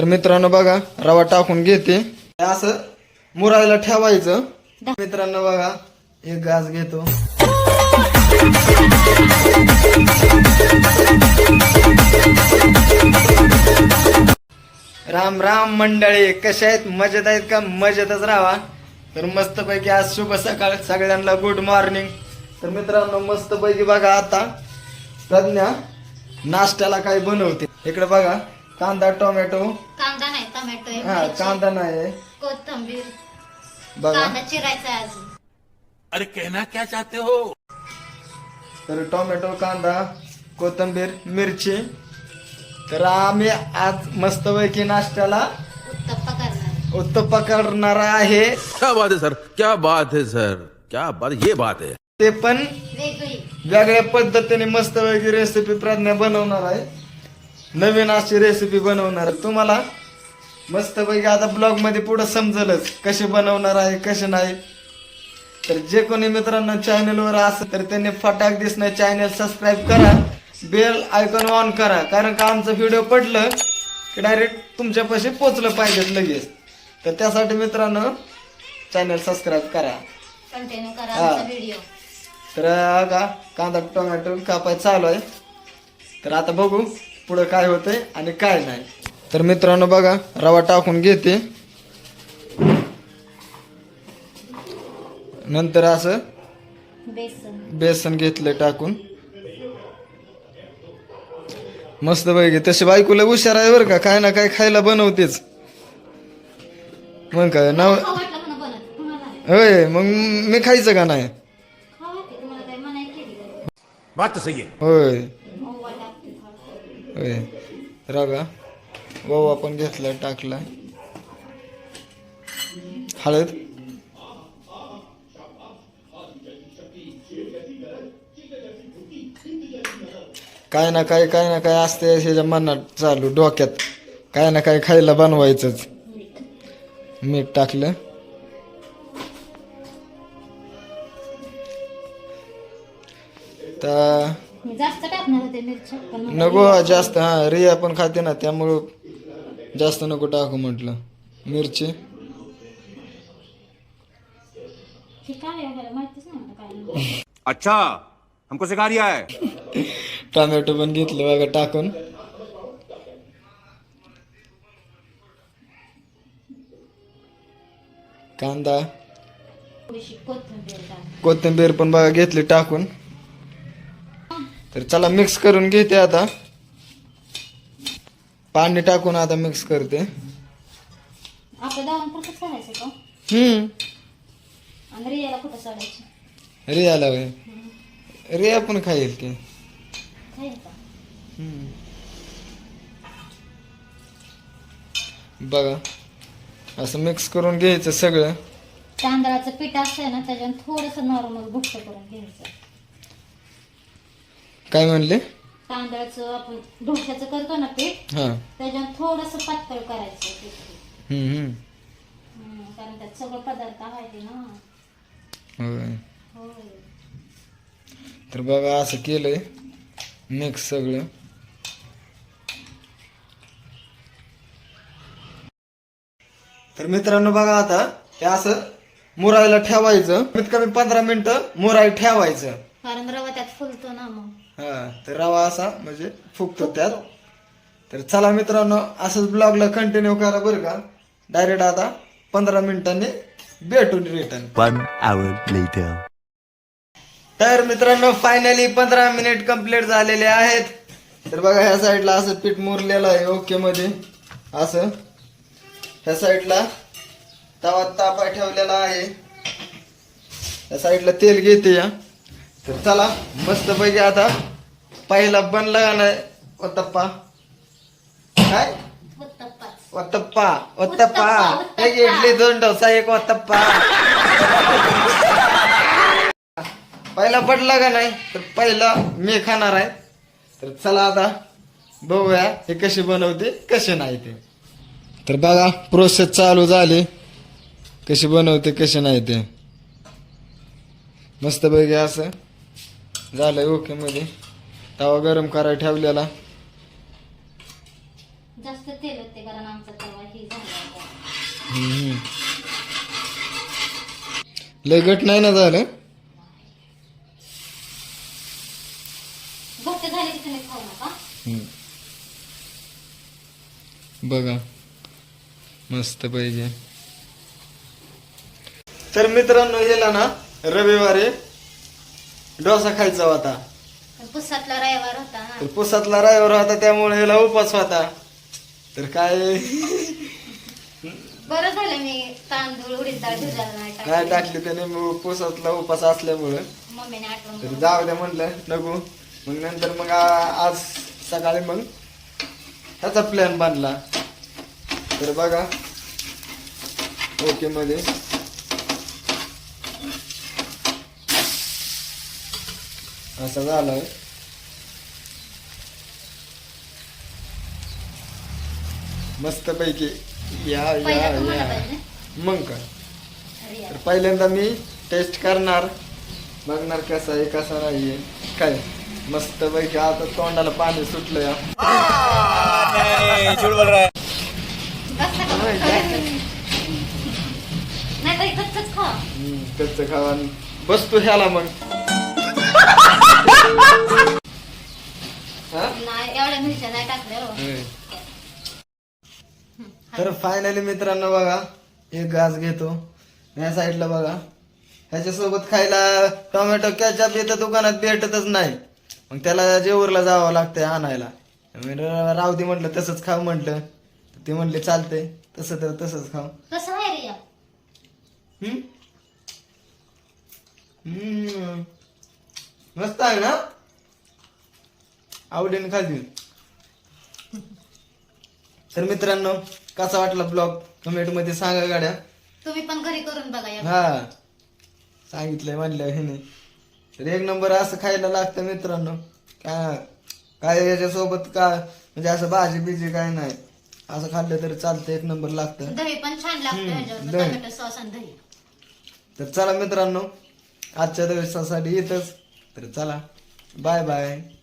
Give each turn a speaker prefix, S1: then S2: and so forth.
S1: तर मित्रांनो बघा रवा टाकून घेते. हे असं मुरायला ठेवायचं. मित्रांनो बघा एक घास घेतो. राम राम मंडळी कशा आहेत? मजेत आहेत का? मजेतच राहा. तर मस्तपैकी आज शुभ सकाळ सगळ्यांना गुड मॉर्निंग तर मित्रांनो मस्तपैकी बघा आता प्रज्ञा नाश्त्याला काय बनवते इकडे बघा कांदा टोमॅटो
S2: कांदा नाही टोमॅटो आहे,
S1: हा
S2: मिरची,
S1: कांदा नाही
S2: कोथिंबीर
S1: बघा.
S2: कांदा चिरायचा आहे अजून.
S3: अरे कहना क्या चाहते हो?
S1: तर टोमॅटो कांदा कोथिंबीर मिरची. तर आम्ही आज मस्तपैकी नाश्त्याला
S2: उत्तप्पा करणार.
S1: उत्तप्पा करणार आहे.
S3: क्या बात है सर. क्या बात है सर. क्या बात ये बात है.
S1: ते पण
S2: वेगळी.
S1: वेगळ्या पद्धतीने मस्तपैकी रेसिपी प्रज्ञा बनवणार आहे. नवीन अशी रेसिपी बनवणार आहे. तुम्हाला मस्तपैकी आता ब्लॉगमध्ये पुढे समजलच कसे बनवणार आहे कसे नाही. तर जे कोणी मित्रांनो चॅनलवर असेल तर त्यांनी फटाक दिसणं चॅनल सबस्क्राईब करा बेल आयकॉन ऑन करा. कारण का आमचं व्हिडिओ पडलं की डायरेक्ट तुमच्यापाशी पोचलं पाहिजेत लगेच. तर त्यासाठी मित्रांनो चॅनल सबस्क्राईब करा.
S2: कंटिन्यू करा
S1: हा.
S2: आमचा व्हिडिओ
S1: तर का कांदा टोमॅटो कापाय चालू आहे. तर आता बघू पुढं काय होतंय आणि काय नाही. तर मित्रांनो बघा रवा टाकून घेते. नंतर असं
S2: बेसन.
S1: बेसन घेतलं टाकून. मस्त पैकी. तशी बायकोला हुशार आहे बरं का. काय ना काय खायला बनवतेच. मग काय नाव. होय मग मी खायचं का नाही?
S3: है
S1: होय. होय. तर ओवा पण घेतला टाकला हळद. काय ना काय काय ना काय असते ह्याच्या मनात चालू डोक्यात. काय ना काय खायला बनवायचंच.
S2: मीठ
S1: टाकलं. तर नको जास्त. हा रिया पण खाते ना त्यामुळं जास्त नको टाकू म्हटलं. मिरची.
S2: आहे आहे.
S3: अच्छा हमको सिखा रिया है.
S1: टोमॅटो पण घेतलं बघा टाकून. कांदा.
S2: कोथिंबीर
S1: पण बघा घेतली टाकून. तर चला मिक्स करून घेते आता. पाणी टाकून आता मिक्स करते.
S2: आपल्या का
S1: हम्म.
S2: आणि रियाला कुठं सोडायचं?
S1: रियाला होय. रिया पण खाईल की.
S2: खाईल का?
S1: बघा. असं मिक्स करून घ्यायचं सगळं.
S2: तांदळाचं पीठ असतं ना त्याच्यानं थोडस नॉर्मल घुट्ट करून घ्यायचं.
S1: काय म्हणले?
S2: तांदळाचं आपण ढोक्याचं करतो ना पीठ
S1: हा.
S2: त्याच्यानं थोडस पातळ करायचं पीठ.
S1: हम्म हम्म.
S2: हम्म, कारण त्यात सगळं पदार्थ आहे ना.
S1: होय.
S2: होय.
S1: तर बघा असं केलंय. मिक्स सगळं. तर मित्रांनो बघा आता हे असं मुरायला ठेवायचं. कमीत कमी पंधरा मिनिटं मुराय ठेवायचं.
S2: कारण रवा त्यात फुलतो ना मग.
S1: हा तर रवा असा म्हणजे फुगतो त्यात. तर चला मित्रांनो असंच ब्लॉगला कंटिन्यू करा बरं का. डायरेक्ट आता पंधरा मिनिटांनी भेटून रिटर्न
S4: One hour later.
S1: तर मित्रांनो फायनली पंधरा मिनिट कंप्लीट झालेले आहेत. तर बघा ह्या साईडला असं पीठ मुरलेलं आहे ओके मध्ये. असं. ह्या साईडला तवा तापा ठेवलेला आहे. त्या साईडला तेल घेते या. तर चला मस्त पैकी आता पहिला बनला का नाही ओतप्पा. काय? ओतप्पा. ओतप्पा. एक इडली दोन डोसा एक ओतप्पा. पहिला पडला का नाही तर पहिला मी खाणार आहे. तर चला आता बघूया हे कशी बनवते कसे नाही ते. तर बघा प्रोसेस चालू झाली. कशी बनवते कशी नाही ते. मस्त पैकी असं झालंय ओके मध्ये. तवा गरम करायला ठेवलेला.
S2: जास्त तेल होते कारण आमचा तवा ही झाला होता.
S1: हम्म. लय घट नाही ना झालं?
S2: घट्ट झाली की तुम्ही खाऊ नका.
S1: बघा. मस्त पाहिजे तर मित्रांनो गेला ना रविवारी डोसा खायचा होता.
S2: पुसातला रविवार होता
S1: तर पुसातला होता त्यामुळे याला उपास होता. तर काय?
S2: बरं झालं मी तांदूळ उडीद डाळ नाही टाकली.
S1: टाकले त्याने मग पुसातला उपास असल्यामुळं.
S2: मम्मीने आठवण
S1: तर
S2: करून
S1: जाऊ द्या म्हटलं नको. मग नंतर मग आ- आज सकाळी मग ह्याचा प्लॅन बांधला तर बघा. ओके मध्ये. असं झालंय मस्त पैकी या या. या मग का. तर पहिल्यांदा मी टेस्ट करणार. बघणार कसं आहे कसं नाहीये. काय? मस्त पैकी आता तोंडाला पाणी सुटलं या
S2: बस का?
S1: नाही, काय?
S2: नाही तर कच्चच खा.
S1: त्याचं खावा. बसतो ह्याला मग. हा?
S2: नाही एवढ्या मिरच्या नाही टाकल्या हो.
S1: तर फायनली मित्रांनो बघा एक घास घेतो. या साईडला बघा. ह्याच्यासोबत खायला टोमॅटो कॅचअप इथं दुकानात भेटतच नाही. मग त्याला जेऊरला जावं लागतंय आणायला. मी र- राहू दे म्हटलं तसंच खाऊ म्हटलं. ते म्हणले चालतंय. तसं तर तसंच खाऊ.
S2: कसं आहे रे या
S1: हम्म? हम्म. मस्त आहे ना? आवडीने खाली तर मित्रांनो कसा वाटला ब्लॉग? कमेंटमध्ये सांगा गाड्या.
S2: तुम्ही पण घरी करून बघा या.
S1: हा. सांगितलंय म्हणलं हे नाही तर एक नंबर असं खायला लागतं मित्रांनो. काय काय याच्यासोबत का म्हणजे असं भाजी बिजी काय नाही. असं खाल्लं तरी चालतं एक नंबर लागतं.
S2: दही पण छान लागतं
S1: हम्म,
S2: ह्याच्यावर
S1: दही.
S2: टोमॅटो सॉस आणि दही.
S1: तर चला मित्रांनो आजच्या दिवसासाठी येतच तर चला बाय बाय.